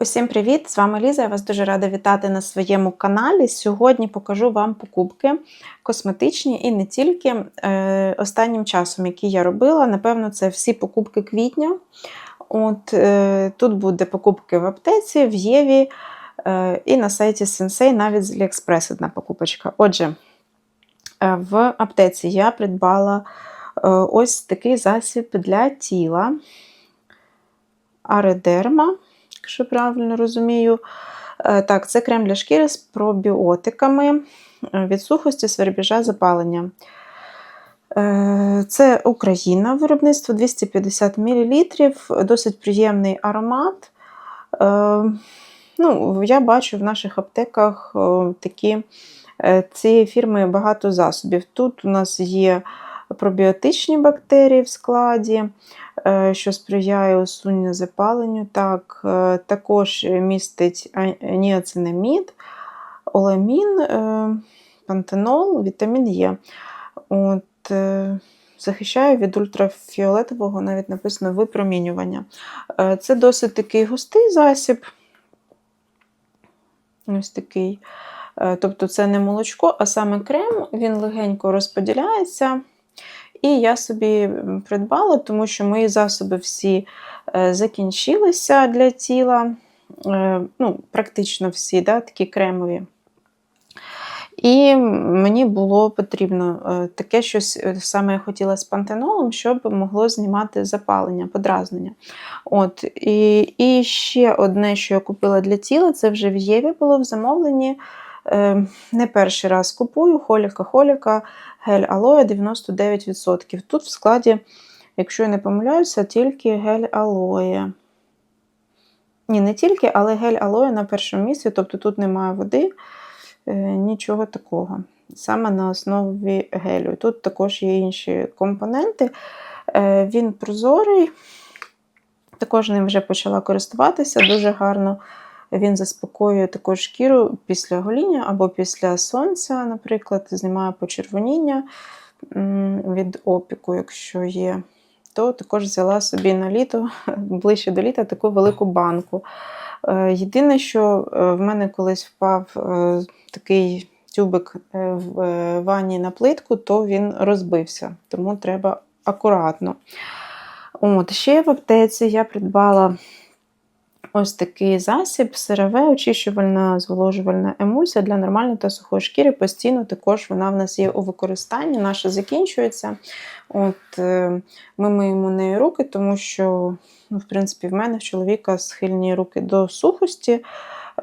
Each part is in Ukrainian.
Усім привіт! З вами Ліза. Я вас дуже рада вітати на своєму каналі. Сьогодні покажу вам покупки косметичні і не тільки е, останнім часом, які я робила. Напевно, це всі покупки квітня. От, е, Тут буде покупки в аптеці, в Єві е, і на сайті Sensei, навіть з AliExpress одна покупочка. Отже, е, в аптеці я придбала е, ось такий засіб для тіла. Аредерма якщо правильно розумію. Е, Так, це крем для шкіри з пробіотиками е, від сухості, свербіжа, запалення. Е, Це Україна, виробництво 250 мл, досить приємний аромат. Ну, Я бачу в наших аптеках такі цієї фірми багато засобів. Тут у нас є пробіотичні бактерії в складі, що сприяє усуненню запаленню. Так, е, Також містить ніацинамід, оламін, е, пантенол, вітамін Е. От, Захищає від ультрафіолетового, навіть написано випромінювання. Це досить такий густий засіб. Ось такий. Тобто це не молочко, а саме крем, він легенько розподіляється. І я собі придбала, тому що мої засоби всі е, закінчилися для тіла, е, ну, практично всі, да, такі кремові. І мені було потрібно е, таке щось саме я хотіла з пантенолом, щоб могло знімати запалення, подразнення. От, І і ще одне, що я купила для тіла, це вже в Єві було в замовленні. Не перший раз купую холіка-холіка гель алоє 99%. Тут в складі, якщо я не помиляюся, тільки гель алоє. Ні, не тільки, але гель алоє на першому місці, тобто тут немає води, е, нічого такого. Саме на основі гелю. Тут також є інші компоненти. Е, він прозорий, також ним вже почала користуватися, дуже гарно він заспокоює також шкіру після гоління або після сонця, наприклад, знімає почервоніння від опіку, якщо є. То також взяла собі на літо, ближче до літа, таку велику банку. Е, єдине, що е, в мене колись впав е, такий тюбик в ванні на плитку, то він розбився, тому треба акуратно. От, Ще в аптеці я придбала Ось такий засіб, сирове, очищувальна, зволожувальна емульсія для нормальної та сухої шкіри. Постійно також вона в нас є у використанні, наша закінчується. От, е, Ми миємо нею руки, тому що, ну, в принципі, в мене в чоловіка схильні руки до сухості,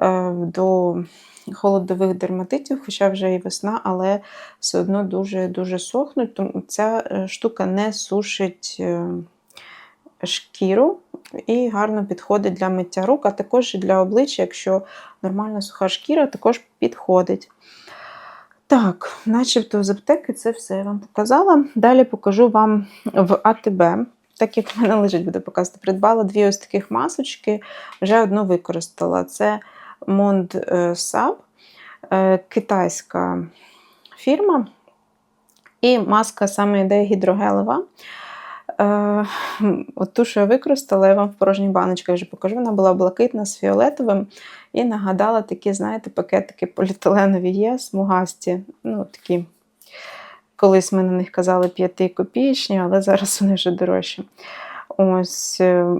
е, до холодових дерматитів, хоча вже і весна, але все одно дуже-дуже сохнуть. Тому ця е, штука не сушить шкіру і гарно підходить для миття рук, а також і для обличчя, якщо нормальна суха шкіра, також підходить. Так, начебто з аптеки це все я вам показала. Далі покажу вам в АТБ. Так як в мене лежить, буде показувати, придбала дві ось таких масочки, вже одну використала. Це Mond Sab, е, китайська фірма. І маска саме йде гідрогелева. Е, от Ту, що я використала, я вам в порожній баночці вже покажу. Вона була блакитна з фіолетовим і нагадала такі, знаєте, пакетики поліетиленові є, смугасті. ну такі, Колись ми на них казали 5 копійчні, але зараз вони вже дорожчі. Ось. Е,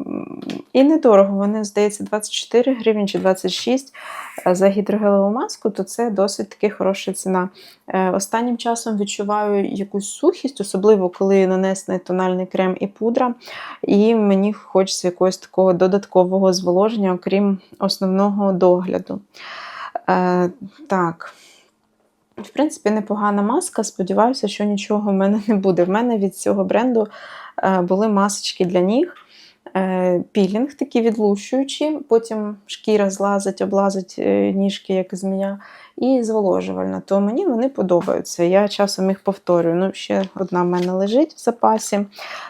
і недорого, вони, здається, 24 гривні чи 26 е, за гідрогелеву маску, то це досить таки хороша ціна. Е, останнім часом відчуваю якусь сухість, особливо коли нанесений тональний крем і пудра. І мені хочеться якогось такого додаткового зволоження, окрім основного догляду. Так. В принципі, непогана маска. Сподіваюся, що нічого в мене не буде. В мене від цього бренду були масочки для ніг, е, пілінг такі відлущуючі, потім шкіра злазить, облазить е, ніжки, як змія, і зволожувальна. То мені вони подобаються. Я часом їх повторюю. Ну, Ще одна в мене лежить в запасі.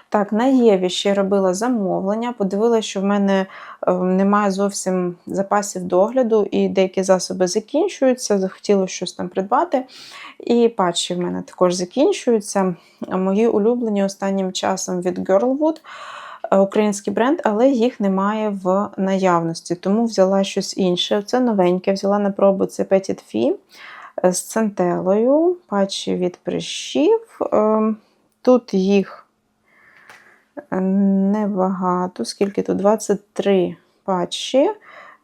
Так, на Єві ще робила замовлення, подивилася, що в мене немає зовсім запасів догляду, і деякі засоби закінчуються, захотілося щось там придбати. І патчі в мене також закінчуються. Мої улюблені останнім часом від Girlwood. Е, український бренд, але їх немає в наявності, тому взяла щось інше. Це новеньке, взяла на пробу це Petit Fee е, з центелою, патчі від прищів. Е, Тут їх е, небагато, скільки тут? 23 патчі.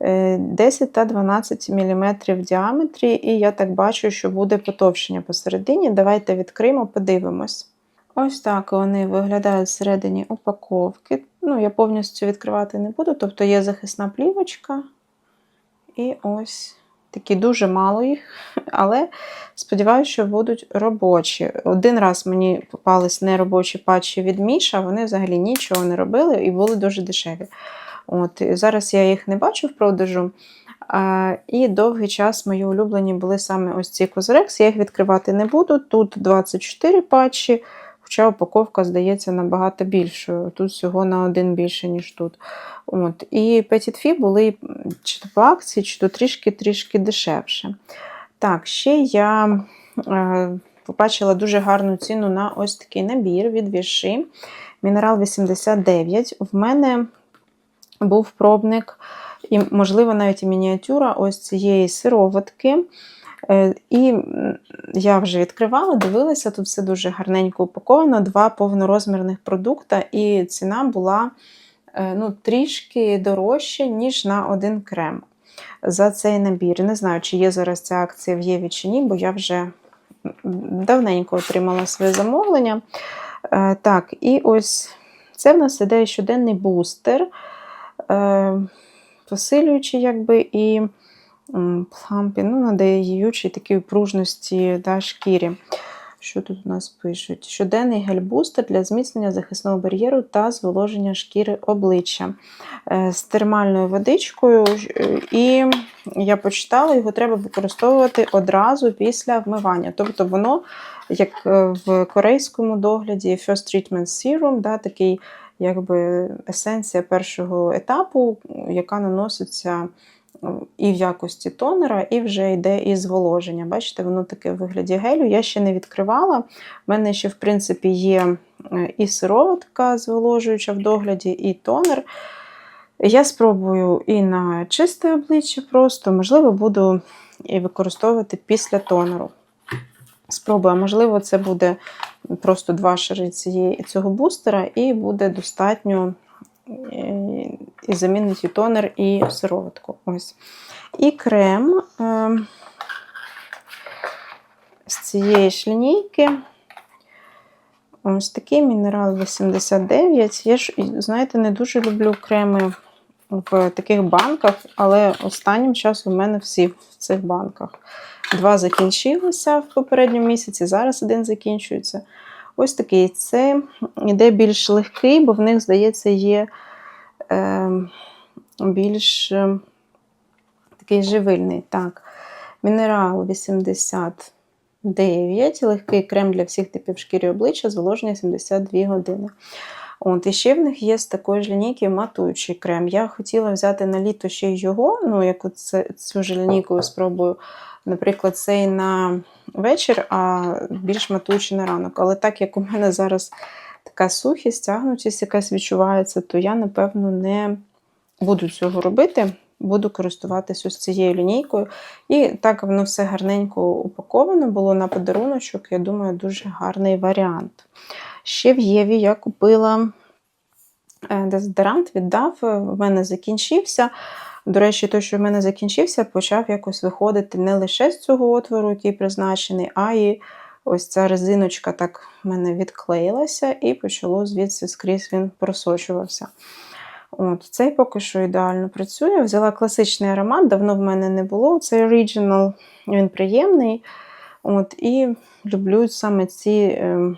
е, 10 та 12 мм в діаметрі, і я так бачу, що буде потовщення посередині. Давайте відкриємо, подивимось. Ось так вони виглядають всередині упаковки. Ну, я повністю відкривати не буду, тобто є захисна плівочка. І ось такі дуже мало їх, але сподіваюся, що будуть робочі. Один раз мені попались неробочі патчі від Міша, вони взагалі нічого не робили і були дуже дешеві. От, Зараз я їх не бачу в продажу. А, і довгий час мої улюблені були саме ось ці Козрекс. Я їх відкривати не буду. Тут 24 патчі, хоча упаковка здається набагато більшою. Тут всього на один більше, ніж тут. От. І Petit Fee були чи то по акції, чи то трішки-трішки дешевше. Так, ще я е, побачила дуже гарну ціну на ось такий набір від Віши. Мінерал 89. В мене був пробник, і, можливо, навіть і мініатюра ось цієї сироватки. Е, І я вже відкривала, дивилася, тут все дуже гарненько упаковано, два повнорозмірних продукта, і ціна була е, ну, трішки дорожча, ніж на один крем за цей набір. Не знаю, чи є зараз ця акція в Єві чи ні, бо я вже давненько отримала своє замовлення. Е, Так, і ось це в нас іде щоденний бустер, посилюючий, якби, і плампі, ну, надаючий такій пружності да, шкірі. Що тут у нас пишуть? Щоденний гель-бустер для зміцнення захисного бар'єру та зволоження шкіри обличчя Е, з термальною водичкою. е, І я почитала, його треба використовувати одразу після вмивання. Тобто воно, як е, в корейському догляді, First Treatment Serum, да, такий якби есенція першого етапу, яка наноситься і в якості тонера, і вже йде і зволоження. Бачите, воно таке в вигляді гелю. Я ще не відкривала. У мене ще, в принципі, є е, і сироватка зволожуюча в догляді, і тонер. Я спробую і на чисте обличчя просто, можливо, буду і використовувати після тонеру. Спробую, можливо, це буде просто два шари цієї, цього бустера, і буде достатньо е, і замінить і тонер, і сироватку. Ось. І крем е, з цієї ж лінійки. Ось такий мінерал 89. Я ж, знаєте, не дуже люблю креми в таких банках, але останнім часом у мене всі в цих банках. Два закінчилися в попередньому місяці, зараз один закінчується. Ось такий. Це йде більш легкий, бо в них, здається, є більш е, такий живильний. Так, Мінерал 89, легкий крем для всіх типів шкіри обличчя, зволоження 72 години. От, і ще в них є з такої ж лінійки матуючий крем. Я хотіла взяти на літо ще й його, ну, яку цю ж лінійку спробую, наприклад, цей на вечір, а більш матуючий на ранок. Але так як у мене зараз така сухість, тягнутість якась відчувається, то я, напевно, не буду цього робити. Буду користуватися ось цією лінійкою. І так воно все гарненько упаковано було на подаруночок. Я думаю, дуже гарний варіант. Ще в Єві я купила е, дезодорант, віддав, е, в мене закінчився. До речі, той, що в мене закінчився, почав якось виходити не лише з цього отвору, який призначений, а і ось ця резиночка так в мене відклеїлася, і почало звідси скрізь він просочувався. От, Цей поки що ідеально працює. Взяла класичний аромат, давно в мене не було. Цей Original, він приємний. От, І люблю саме ці е,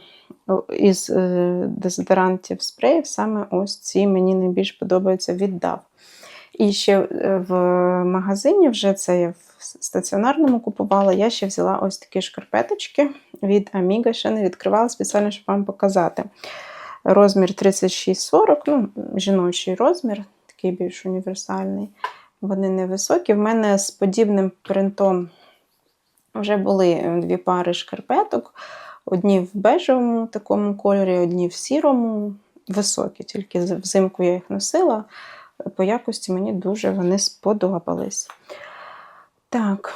із е, дезодорантів спреїв, саме ось ці мені найбільш подобаються віддав. І ще е, в магазині, вже це я в стаціонарному купувала, я ще взяла ось такі шкарпеточки від Amiga, ще не відкривала спеціально, щоб вам показати. Розмір 36-40, ну, жіночий розмір, такий більш універсальний. Вони невисокі. В мене з подібним принтом вже були дві пари шкарпеток. Одні в бежевому такому кольорі, одні в сірому. високі, тільки взимку я їх носила. По якості мені дуже вони сподобались. Так.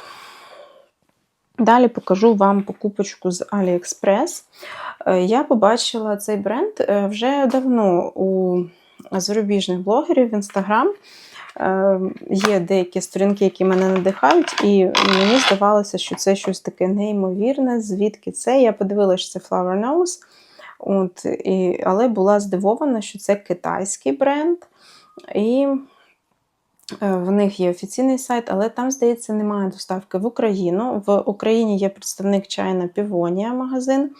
Далі покажу вам покупочку з AliExpress. Е, Я побачила цей бренд е, вже давно у зарубіжних блогерів в Instagram. Е, Є деякі сторінки, які мене надихають, і мені здавалося, що це щось таке неймовірне. Звідки це? Я подивилася, що це Flower Nose. От, і, але була здивована, що це китайський бренд. І в них є офіційний сайт, але там, здається, немає доставки в Україну. В Україні є представник чайна Півонія магазин.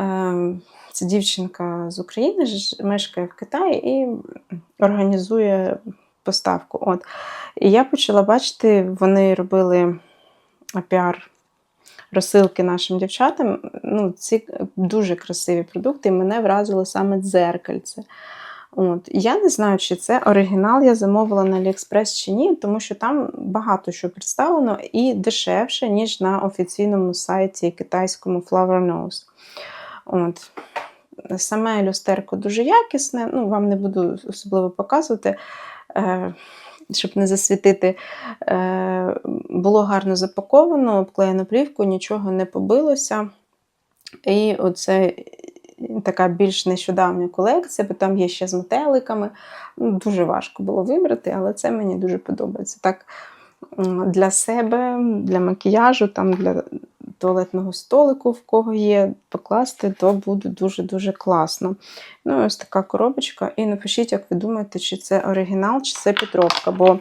Е, Це дівчинка з України, мешкає в Китаї і організує поставку. От. І я почала бачити, вони робили піар розсилки нашим дівчатам. Ну, ці дуже красиві продукти, і мене вразило саме дзеркальце. От. Я не знаю, чи це оригінал я замовила на AliExpress чи ні, тому що там багато що представлено і дешевше, ніж на офіційному сайті китайському Flower Nose. От. Саме люстерко дуже якісне, ну, вам не буду особливо показувати, е, щоб не засвітити. Е, було гарно запаковано, обклеєно плівку, нічого не побилося. І оце така більш нещодавня колекція, бо там є ще з метеликами. Ну, дуже важко було вибрати, але це мені дуже подобається. Так, для себе, для макіяжу, там, для туалетного столику, в кого є, покласти, то буде дуже-дуже класно. Ну, ось така коробочка. І напишіть, як ви думаєте, чи це оригінал, чи це підробка, бо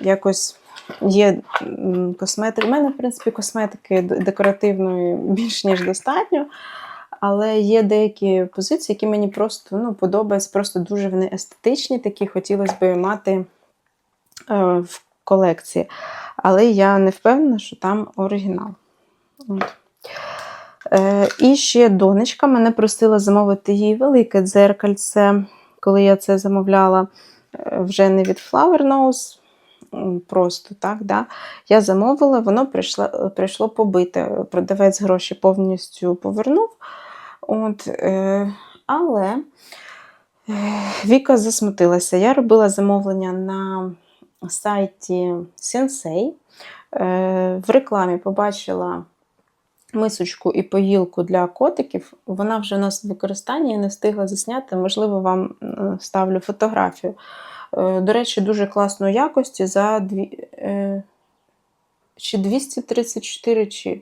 якось. Є м, косметика. У мене, в принципі, косметики декоративної більш ніж достатньо. Але є деякі позиції, які мені просто ну, подобаються, просто дуже вони естетичні, такі хотілося б мати е, в колекції. Але я не впевнена, що там оригінал. Е, і ще донечка мене просила замовити їй велике дзеркальце, коли я це замовляла е, вже не від Flower Nose, просто так. Да? Я замовила, воно прийшло, прийшло побите. Продавець гроші повністю повернув. От, е, але е, Віка засмутилася. Я робила замовлення на сайті Sensei. Е, в рекламі побачила мисочку і поїлку для котиків. Вона вже у нас в використанні, я не встигла засняти. Можливо, вам е, ставлю фотографію. Е, До речі, дуже класної якості за дві, чи 234, чи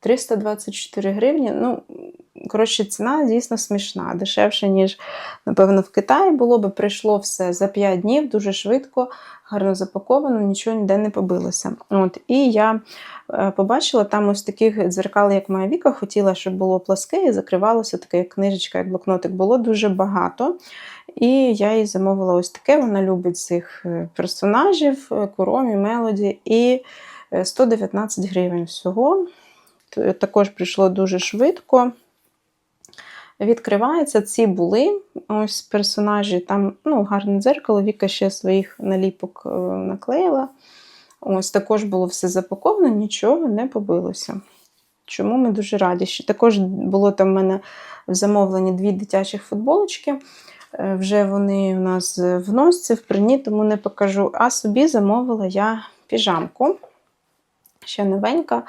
324 гривні. Ну, коротше, ціна дійсно смішна, дешевше, ніж, напевно, в Китаї було би. Прийшло все за 5 днів, дуже швидко, гарно запаковано, нічого ніде не побилося. От, і я е, побачила там ось таких дзеркал, як моя Віка, хотіла, щоб було пласке і закривалося таке, як книжечка, як блокнотик. Було дуже багато. І я їй замовила ось таке. Вона любить цих е, персонажів, е, Куромі, Мелоді. І е, 119 гривень всього. Також прийшло дуже швидко. Відкривається, ці були ось персонажі. Там ну, гарне дзеркало, Віка ще своїх наліпок е, наклеїла. Ось також було все запаковано, нічого не побилося. Чому ми дуже раді. Ще також було там в мене в замовленні дві дитячих футболочки. Е, Вже вони у нас в носці, в прині, тому не покажу. А собі замовила я піжамку. Ще новенька.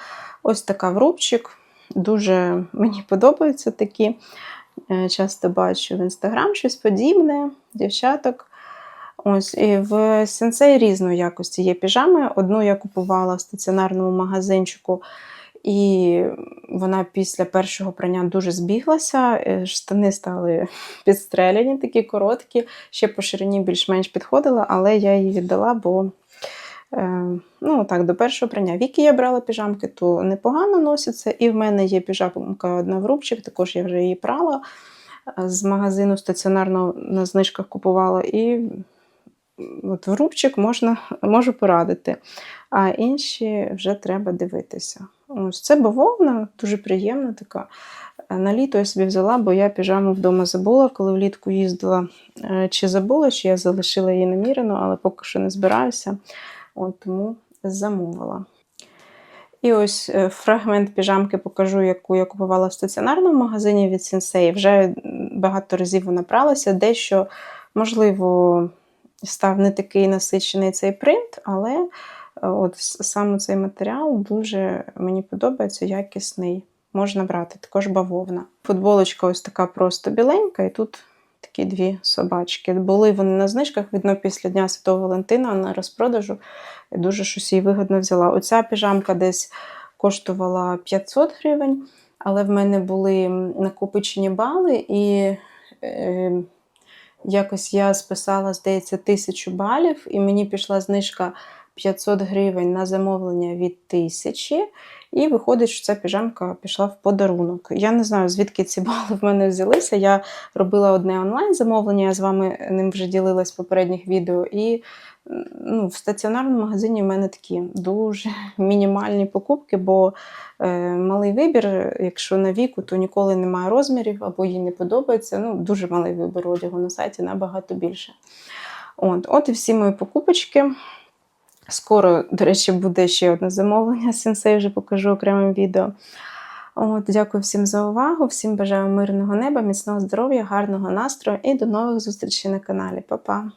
Ось така в рубчик. Дуже мені подобаються такі. Е, Часто бачу в інстаграм щось подібне, дівчаток. Ось, і в сенсей різної якості є піжами. Одну я купувала в стаціонарному магазинчику, і вона після першого прання дуже збіглася. Е, Штани стали підстреляні, такі короткі, ще по ширині більш-менш підходила, але я її віддала, бо ну, так, до першого прання. Віки я брала піжамки, то непогано носяться. І в мене є піжамка одна в рубчик, також я вже її прала. е, З магазину стаціонарно на знижках купувала. І от в рубчик можна, можу порадити. А інші вже треба дивитися. Ось це бавовна, дуже приємна така. Е, На літо я собі взяла, бо я піжаму вдома забула, коли влітку їздила. Е, Чи забула, чи я залишила її намірено, але поки що не збираюся. От, тому замовила. І ось е, фрагмент піжамки покажу, яку я купувала в стаціонарному магазині від Sensei. Вже багато разів вона пралася, дещо, можливо, став не такий насичений цей принт, але е, от саме цей матеріал дуже мені подобається, якісний. Можна брати, також бавовна. Футболочка ось така просто біленька, і тут такі дві собачки. Були вони на знижках, видно, після Дня Святого Валентина на розпродажу. Дуже щось її вигодно взяла. Оця піжамка десь коштувала 500 гривень, але в мене були накопичені бали, і е, якось я списала, здається, тисячу балів, і мені пішла знижка 500 гривень на замовлення від 1000. І виходить, що ця піжамка пішла в подарунок. Я не знаю, звідки ці бали в мене взялися. Я робила одне онлайн замовлення, я з вами ним вже ділилась в попередніх відео. І ну, в стаціонарному магазині в мене такі дуже мінімальні покупки, бо е, малий вибір, якщо на віку, то ніколи немає розмірів або їй не подобається. Ну, дуже малий вибір одягу на сайті, набагато більше. От, от і всі мої покупочки. Скоро, до речі, буде ще одне замовлення. Сенсей вже покажу окремим відео. От, дякую всім за увагу, всім бажаю мирного неба, міцного здоров'я, гарного настрою і до нових зустрічей на каналі. Па-па!